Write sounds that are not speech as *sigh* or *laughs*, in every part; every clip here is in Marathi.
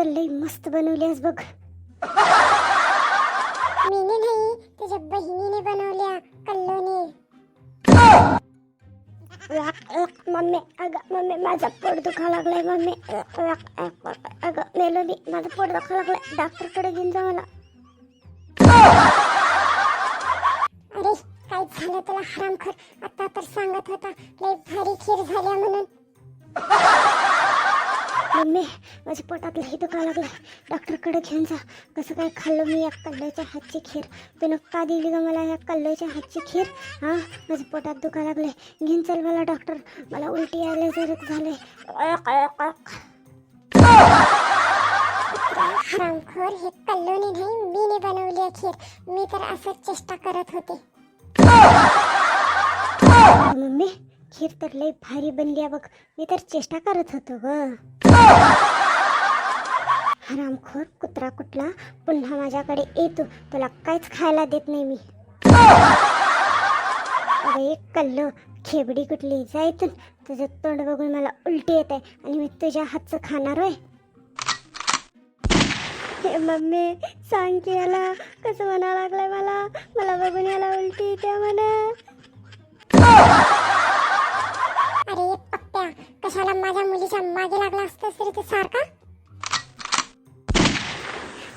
तर लई मस्त बनवलीस बघ. मीने नाही तुझ्या बहिणीने बनवल्या कल्लोने. मम्मी अगं मम्मी माझं पोट दुखा लागलंय मम्मी. अगं मेलोनी माझं पोट दुखा लागलंय. डॉक्टरकडे घेऊन जा मला. अरे काय झालं तुला हरामखोर? आता तर सांगत होता लय भारी खीर झाल्या म्हणून. मम्मी माझ्या पोटात लई दुखा लागलंय. डॉक्टरकडे घेऊन जा. कसं काय खाल्लं मी या कल्ल्याच्या हातची खीर? तू का दिली ग मला या कल्ल्याच्या हातची खीर? हां माझ्या पोटात दुखा लागलंय. घेऊन चल मला डॉक्टर. मला उलटी यायला जर अक. हरामखोर हे कल्लोने नाही मीने बनवली खीर. मी तर असंच चेष्टा करत होते. मम्मी खीर तर लई भारी बनली बघ. मी तर चेष्टा करत होतो ग. हरामखोर कुत्रा कुठला? पुन्हा माझ्याकडे येतो तुला काहीच खायला देत नाही मी. अरे कल्लो. खेबडी कुठली? जायतून तुझं तोंड बघून मला उलटी येते आणि मी तुझ्या हातचं खाणार होय. हे मम्मी सांग की याला. कसं म्हणा लागलंय मला? मला बघून याला उलटी येते म्हणा. कशाला माझ्या मुलीच्या मागे लागला असतास तरी तू सारखा?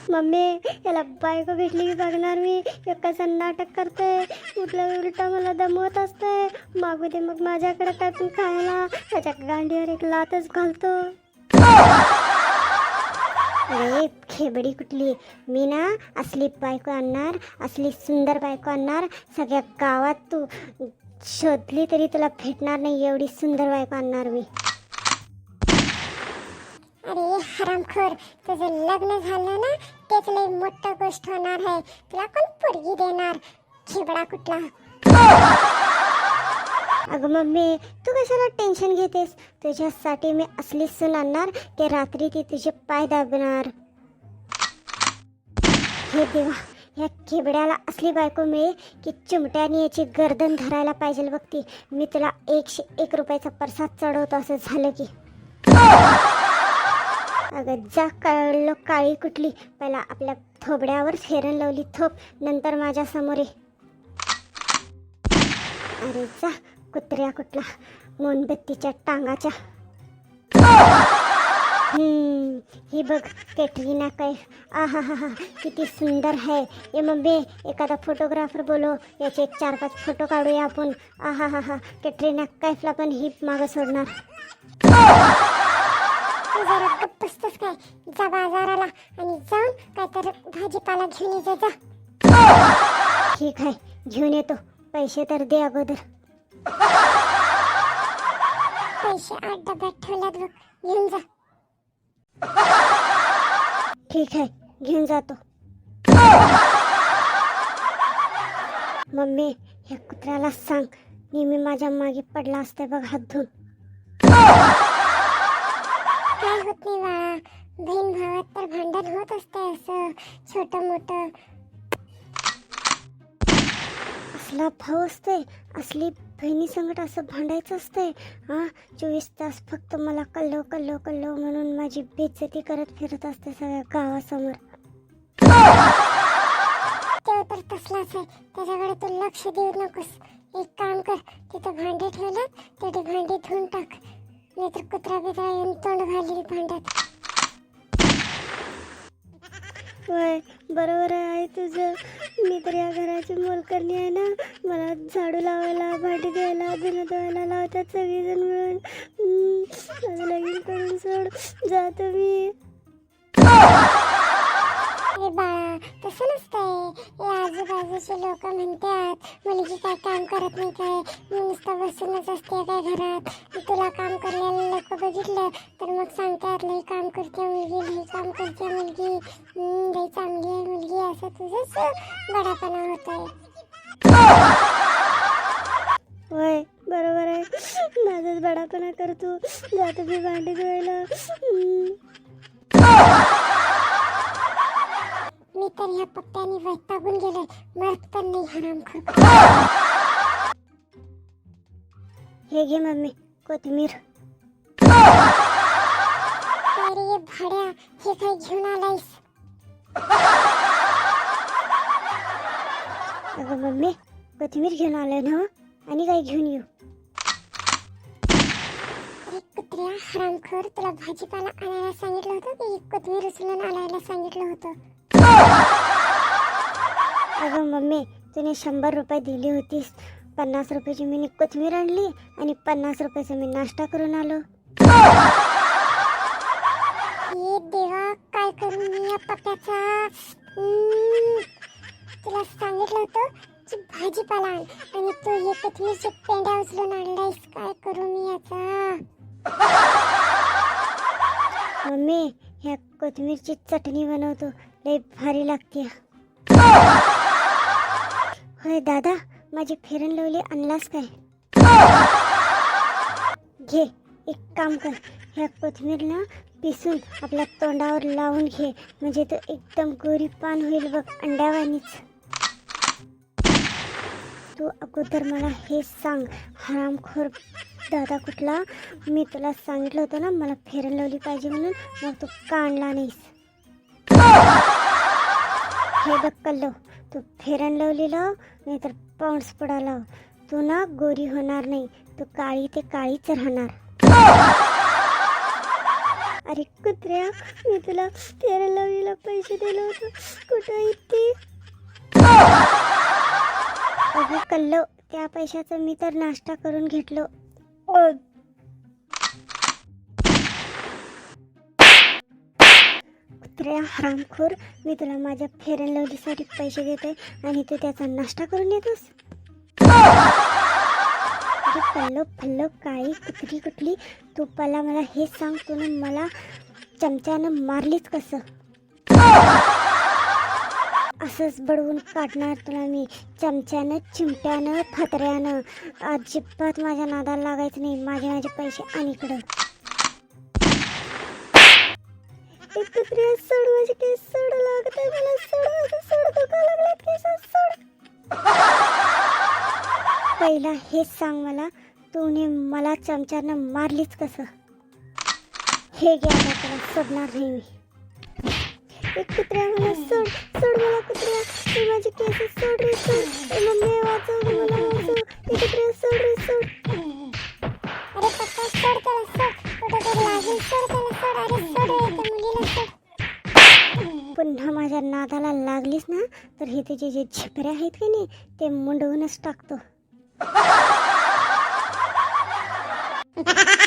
मम्मी याला बायको भेटली की बघणार मी. कसं नाटक करते. उठलं उलटा मला दमवत असते. मागू दे मग माझ्याकडे काय पण खायला. त्याच्या गांडीवर एक लातच घालतो. अरे खेबडी कुठली? मी ना असली बायको आणणार असली सुंदर बायको आणणार. सगळ्या गावात तू शोधली तरी तुला भेटणार नाही एवढी सुंदर बायको आणणार मी. अरे हरामखोर तुझं लग्न झालं ना तेच लय मोठं गोष्ट होणार आहे. तुला कोण पोरगी देणार? खेबडा कुठला? अगं मम्मी तू कशाला टेन्शन घेतेस? तुझ्यासाठी मी असली सून आणणार ते रात्री ती तुझे पाय दाबणार. हे देवा. या खेबड्याला असली बायको मिळे की चिमट्याने याची गर्दन धरायला पाहिजे बघती. मी तुला एकशे एक रुपयाचा प्रसाद चढवतो असं झालं की. अगं जा कळलो काळी कुठली. पहिला आपल्या थोबड्यावर फेरन लावली थोप नंतर माझ्यासमोर ये. अरे जा कुत्र्या कुठला. मोनबत्तीच्या टांगाच्या. ही बघ कॅटरीना कैफ आहा हा हा किती सुंदर है ये मम्मी एखादा फोटोग्राफर बोलो याचे एक चार पाच फोटो काढूया आपण. आहा हा हा. कॅटरीना कैफला पण ही मागं सोडणार. जरा गप्प बसतोस काय. जा बाजाराला आणि जाऊन काय तर भाजीपाला घेऊन ये जा. ठीक आहे घेऊन येतो. पैसे तर दे अगोदर. पैसे आठ डब्यात ठेवल्यात बघ. घेऊन जा. ठीक आहे घेऊन जातो. मम्मी या कुत्र्याला सांग नेहमी माझ्या मागे पडला असते बघ हात धुवून काय होत नाही बाळा बहीण भावात तर भांडण होत असते असं छोट मोठ असला भाऊ असते असली बहिणी संकट असं भांडायचं असते हा? चोवीस तास फक्त मला कल्लो कल्लो कल्लो म्हणून माझी बेइज्जती करत फिरत असते सगळ्या गावासमोर. तो तर तसलाच आहे. त्याच्याकडे तू लक्ष देऊ नकोस. एक काम कर तिथं भांडे ठेवलं तेवढी भांडी धुवून टाक. नाहीतर कुत्रा बित्रा येऊन तोंड घालील भांड्यात. बरोबर आहे तुझं. मी तर या घराची मोलकरणी आहे ना. मला झाडू लावायला भांडी द्यायला धुणं धुवायला लावतात सगळेजण मिळून. माझं लगीन करून सोड. जातो मी. असं नसतंय. या आजूबाजूचे लोक म्हणतात मुलगी काय काम करत नाही काय? नुसतं बसूनच असते काय घरात? तुला काम करलेलं लोक बघितलं तर मग सांगतात लई काम करते मुलगी लई काम करते मुलगी. लई चांगली आहे मुलगी. असं तुझंच बडापणा होत आहे होय बरोबर आहे. माझाच बडापणा करतो जातो मी भांडी धुवायला. मी तर ह्या पप्प्याने वैतागून मरत पण नाही हरामखोर हे घे मम्मी कोथिंबीर. अरे भाड्या हे काय घेऊन आलायस? अगं मम्मी कोथिंबीर घेऊन आलोय ना? आणि काय घेऊन येऊ? कुत्र्या हरामखोर तुला भाजीपाला आणायला सांगितलं होतं की कोथिंबीर उचलून आणायला सांगितलं होतं? अगं मम्मी तुने शंभर रुपये दिली होतीस. पन्नास रुपयाची मी कोथिंबीर आणली आणि पन्नास रुपयाचा मी नाश्ता करून आलो. हे देवा काय करू मी या हम्म, तुला सांगितलं होतं की भाजीपाला आण आणि तू हे कोथिंबीरचे पेंड्या उचलून आणलायस. काय करू मी याचा मम्मी ह्या कोथिंबीरची चटणी बनवतो. लई भारी लागते. होय दादा माझी फेरन लवली आणलास काय? घे एक काम कर. ह्या कोथिंबीरला पिसून आपल्या तोंडावर लावून घे. म्हणजे तो एकदम गोरी पान होईल बघ अंड्यावानीच. तू अगोदर मला हे सांग हरामखोर दादा कुठला? मी तुला सांगितलं होतं ना मला फेरन लावली पाहिजे म्हणून मग तू का आणला नाहीस? हे बघ कल्लो तू फेरण लावलेलं लाव नाहीतर पाऊंड्स पडाला. तू ना गोरी होणार नाही. तू काळी ते काळीच राहणार. अरे कुत्र्या मी तुला फेरण लावलीला पैसे दिलं होतं. कुठं येते अगं कल्लो त्या पैशाचं मी तर नाश्ता करून घेतलो. ओ कुत्र्या हरामखोर मी तुला माझ्या फेरन लवलीसाठी पैसे देते आणि तू त्याचा नाश्ता करून येतोस. अरे पल्लो फल्लो काळी कुत्री कुठली? तू पला मला हे सांग तू मला चमच्यानं मारलीच कसं? असंच बडवून काढणार तुला मी चमच्यानं चिमट्यानं फतऱ्यानं. अजिबात माझ्या नादाला लागायचं नाही माझे माझे पैसे आणि इकडं. एक कुत्रे सोड माझे केस सोड लागत आहे मला सोड माझे सोड दुखा लागलेत केस सोड पहिला हेच सांग मला तूने मला चमच्यानं मारलीच कसं? हे घ्या आता तुला सोडणार नाही मी. एक कुत्र्या मला सोड सोड मला कुत्र्या तू माझे केस सोड रे सोड. ए मम्मी वाचव पुन्हा नादाला लागलीस ना तर हे तुझे जे झिपरे आहेत की नाही ते मुंडवूनच टाकतो. *laughs*